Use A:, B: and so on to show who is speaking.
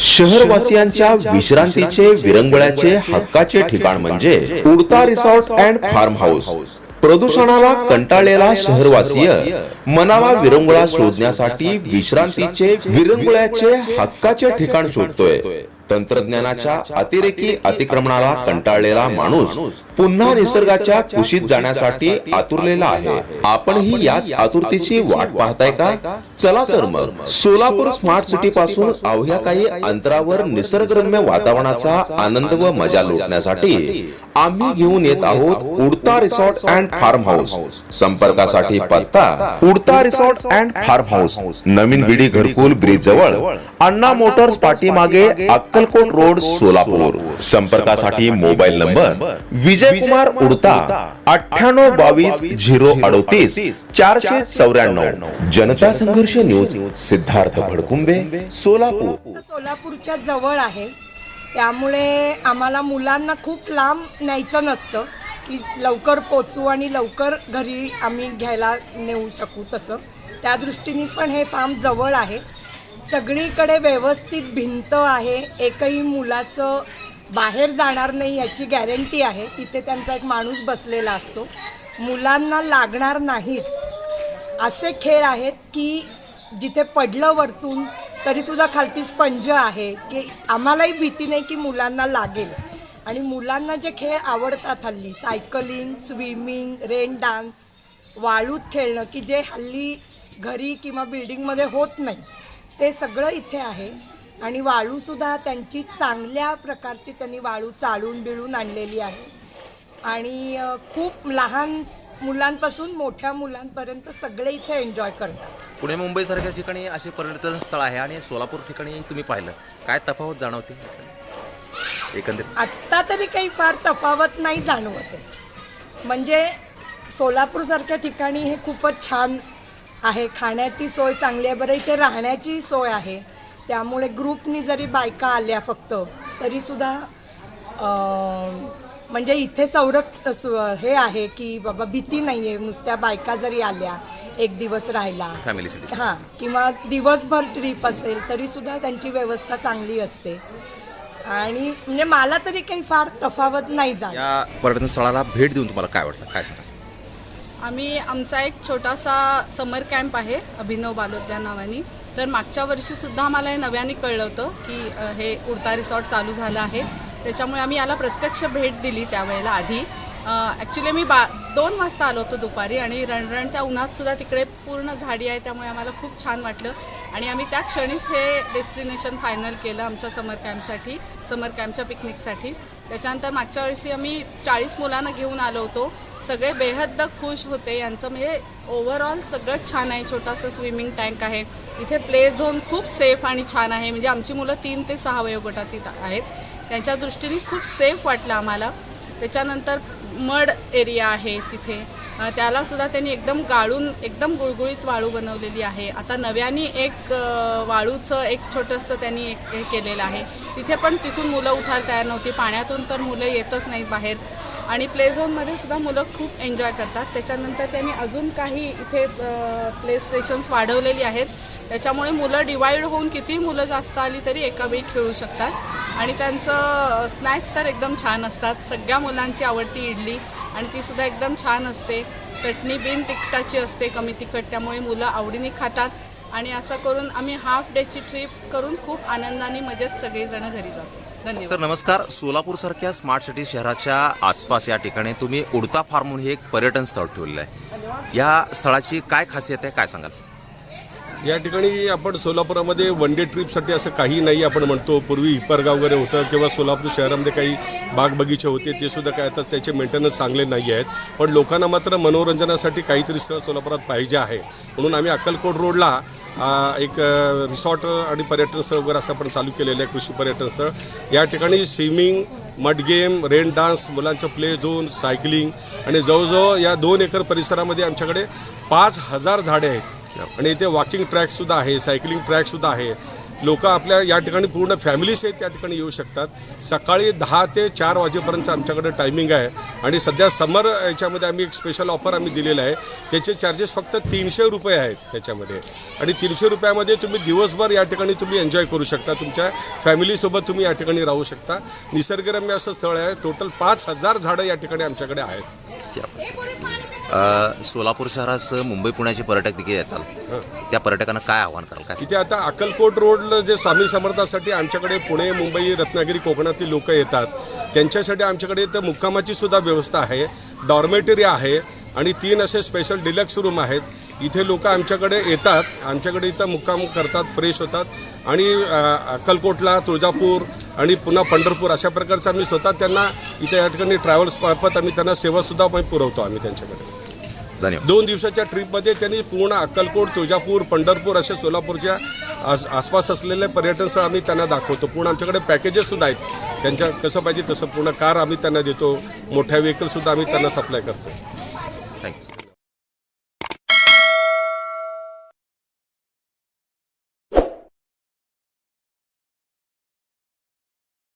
A: शहरवासियांच्या विश्रांतीचे विरंगुळ्याचे हक्काचे ठिकाण म्हणजे Udta resort and farm house. प्रदूषणाला कंटाळलेला शहरवासीय मनाला विरंगुळा शोधण्यासाठी विश्रांतीचे विरंगुळ्याचे हक्काचे ठिकाण शोधतोय. तंत्रज्ञानाच्या अतिरेकी अतिक्रमणाला कंटाळलेला माणूस पुन्हा निसर्गाच्या कुशीत जाण्यासाठी आतुरलेला आहे. आपणही याच आतुरतेची वाट पाहताय का? चला तर मग. सोलापूर स्मार्ट सिटी पासून अवघ्या काही अंतरावर निसर्गरम्य वातावरणाचा आनंद व मजा लुटण्यासाठी आम्ही घेऊन येत आहोत Udta resort and farm house. संपर्कासाठी पत्ता Udta resort and farm house. Naveen Vidi Gharkul bridge जवळ अण्णा मोटर्स पाठीमागे अक्कलकोट रोड सोलापूर. संपर्कासाठी मोबाईल नंबर विजय कुमार उडता अठ्ठ्याण्णव बावीस झिरो अडतीस चारशे चौऱ्याण्णव. जनता संघर्ष न्यूज सिद्धार्थ भडकुंबे सोलापूर.
B: सोलापूरच्या जवळ आहे. त्यामुळे आम्हाला मुलांना खूप लांब न्यायचं नसतं की लवकर पोचू आणि लवकर घरी आम्ही घ्यायला नेऊ शकू तसं. त्या दृष्टीने पण हे फार्म जवळ आहे. सगळीकडे व्यवस्थित भिंत आहे एकही मुलाचं बाहेर जाणार नाही याची गॅरंटी आहे. तिथे त्यांचा एक माणूस बसलेला असतो. मुलांना लागणार नाहीत असे खेळ आहेत की जिथे पडलं वरतून तरीसुद्धा खालती स्पंज आहे की आम्हालाही भीती नाही की मुलांना लागेल. आणि मुलांना जे खेळ आवडतात हल्ली सायकलिंग स्विमिंग रेन डान्स वाळूत खेळणं की जे हल्ली घरी किंवा बिल्डिंगमध्ये होत नाही. ते सगळं इथे आहे. आणि वाळूसुद्धा त्यांची चांगल्या प्रकारची त्यांनी वाळू चालून बिळून आणलेली आहे. आणि खूप लहान मुलांपासून मोठ्या मुलांपर्यंत सगळे इथे एन्जॉय करतात.
C: पुणे मुंबईसारख्या ठिकाणी असे पर्यटन स्थळ आहे आणि सोलापूर ठिकाणी तुम्ही पाहिलं. काय तफावत जाणवते? एकंदरीत.
B: आत्ता तरी काही फार तफावत नाही जाणवत. आहे म्हणजे सोलापूरसारख्या ठिकाणी हे खूपच छान आहे. खाण्याची सोय चांगली आहे. बरं इथे राहण्याची सोय आहे. त्यामुळे ग्रुपनी जरी बायका आल्या फक्त तरीसुद्धा म्हणजे इथे संरक सु- हे आहे की बाबा भीती नाही आहे नुसत्या बायका जरी आल्या एक दिवस राहायला
C: फॅमिलीसाठी
B: हां किंवा दिवसभर ट्रिप असेल तरी सुद्धा त्यांची व्यवस्था चांगली असते. आणि म्हणजे मला तरी काही फार तफावत नाही जात.
C: या पर्यटन स्थळाला भेट देऊन तुम्हाला काय वाटलं काय सांगा
D: आम्ही आमचा एक छोटासा समर कॅम्प आहे अभिनव बालोद या नावाने. तर मागच्या वर्षीसुद्धा आम्हाला हे नव्याने कळलं होतं की हे उडता रिसॉर्ट चालू झालं आहे. त्याच्यामुळे आम्ही याला प्रत्यक्ष भेट दिली त्यावेळेला आधी. ॲक्च्युली मी बा दोन वाजता आलो होतो दुपारी आणि रणरण त्या उन्हातसुद्धा तिकडे पूर्ण झाडी आहे त्यामुळे आम्हाला खूप छान वाटलं. आणि आम्ही त्या क्षणीच हे डेस्टिनेशन फायनल केलं आमच्या समर कॅम्पसाठी समर कॅम्पच्या पिकनिकसाठी त्याच्यानंतर मागच्या वर्षी आम्ही चाळीस मुलांना घेऊन आलो होतो. सगळे बेहद्द खुश होते. यांचं म्हणजे ओव्हरऑल सगळं छान आहे. छोटासा स्विमिंग टँक आहे. इथे प्ले झोन खूप सेफ आणि छान आहे. म्हणजे आमची मुलं तीन ते सहा वयोगटात आहेत. त्यांच्या दृष्टीने खूप सेफ वाटलं आम्हाला. त्याच्यानंतर मड एरिया आहे तिथे. त्यालासुद्धा त्याला सुद्धा त्यांनी एकदम गाळून एकदम गुळगुळीत वाळू बनवलेली आहे. आता नव्याने एक वाळूचं एक छोटंसं त्यांनी एक हे केलेलं आहे. तिथे पण तिथून मुलं उठायला तयार नव्हती. पाण्यातून तर मुलं येतच नाहीत बाहेर. आणि प्ले झोनमध्ये सुद्धा मुलं खूप एन्जॉय करतात. त्याच्यानंतर त्यांनी अजून काही इथे प्ले स्टेशन्स वाढवलेली आहेत. त्याच्यामुळे मुलं डिवाईड होऊन किती मुलं जास्त आली तरी एका वेळी खेळू शकतात. आणि त्यांचं स्नॅक्स तर एकदम छान असतात. सगळ्या मुलांची आवडती इडली आणि ती सुद्धा एकदम छान असते. चटणी बिन तिखटाची असते कमी तिखट त्यामुळे मुलं आवडीने खातात. आणि असं करून आम्ही हाफ डेची ट्रिप करून खूप आनंदाने मजेत सगळेजणं घरी जातो.
C: सर नमस्कार. सोलापूर सारख्या स्मार्ट सिटी शहराच्या आसपास या ठिकाणी तुम्ही उडता फार्म म्हणून हे एक पर्यटन स्थळ ठेवलेलं आहे. या स्थळाची काय खासियत आहे? काय सांगाल?
E: या ठिकाणी आपण सोलापुरामध्ये वन डे ट्रिपसाठी असं काही नाही आपण म्हणतो. पूर्वी हिपरगाव वगैरे होतं किंवा सोलापूर शहरामध्ये काही बाग बगीचे होते ते सुद्धा काय आता त्याचे मेंटेनन्स चांगले नाही आहेत. पण लोकांना मात्र मनोरंजनासाठी काहीतरी स्थळ सोलापुरात पाहिजे आहे. म्हणून आम्ही अक्कलकोट रोडला एक रिसॉर्ट आणि पर्यटन स्थळ वगैरे असं आपण चालू केलेलं आहे कृषी पर्यटन स्थळ. या ठिकाणी swimming mud game rain dance मुलांचं प्ले झोन सायकलिंग आणि जवळजवळ या दोन एकर परिसरामध्ये आमच्याकडे पाच हजार झाडे आहेत. आणि इथे वॉकिंग ट्रॅकसुद्धा आहे सायकलिंग ट्रॅकसुद्धा आहे. लोक आपल्या या ठिकाणी पूर्ण फॅमिलीस आहेत त्या ठिकाणी येऊ शकतात. सकाळी दहा ते चार वाजेपर्यंत आमच्याकडे टायमिंग आहे. आणि सध्या समर याच्यामध्ये आम्ही एक स्पेशल ऑफर आम्ही दिलेलं आहे. त्याचे चार्जेस फक्त तीनशे रुपये आहेत त्याच्यामध्ये. आणि तीनशे रुपयामध्ये तुम्ही दिवसभर या ठिकाणी तुम्ही एन्जॉय करू शकता. तुमच्या फॅमिलीसोबत तुम्ही या ठिकाणी राहू शकता. निसर्गरम्य असं स्थळ आहे. टोटल पाच हजार झाडं या ठिकाणी आमच्याकडे आहेत.
C: सोलापूर शहरासह मुंबई पुण्याचे पर्यटक देखील येतात. त्या पर्यटकांना काय आव्हान कराल? काय
E: तिथे आता अक्कलकोट रोडला जे स्वामी समर्थासाठी आमच्याकडे पुणे मुंबई रत्नागिरी कोकणातील लोक येतात. त्यांच्यासाठी आमच्याकडे तर मुक्कामाची सुद्धा व्यवस्था आहे. डॉर्मेटरी आहे आणि तीन असे स्पेशल डिलक्स रूम आहेत. इथे लोक आमच्याकडे येतात. आमच्याकडे इथं मुक्काम करतात फ्रेश होतात. आणि अक्कलकोटला तुळजापूर आणि पुन्हा पंढरपूर अशा प्रकारचं आम्ही स्वतः त्यांना इथे या ठिकाणी ट्रॅव्हल्स मार्फत आम्ही त्यांना सेवासुद्धा आम्ही पुरवतो आम्ही त्यांच्याकडे.
C: धन्यवाद.
E: दोन दिवसाच्या ट्रिपमध्ये त्यांनी पूर्ण अक्कलकोट तुळजापूर पंढरपूर असे सोलापूरच्या आस आसपास असलेले पर्यटन स्थळ आम्ही त्यांना दाखवतो. पूर्ण आमच्याकडे पॅकेजेस सुद्धा आहेत. त्यांच्या कसं पाहिजे तसं पूर्ण कार आम्ही त्यांना देतो. मोठ्या व्हेकलसुद्धा आम्ही त्यांना सप्लाय करतो.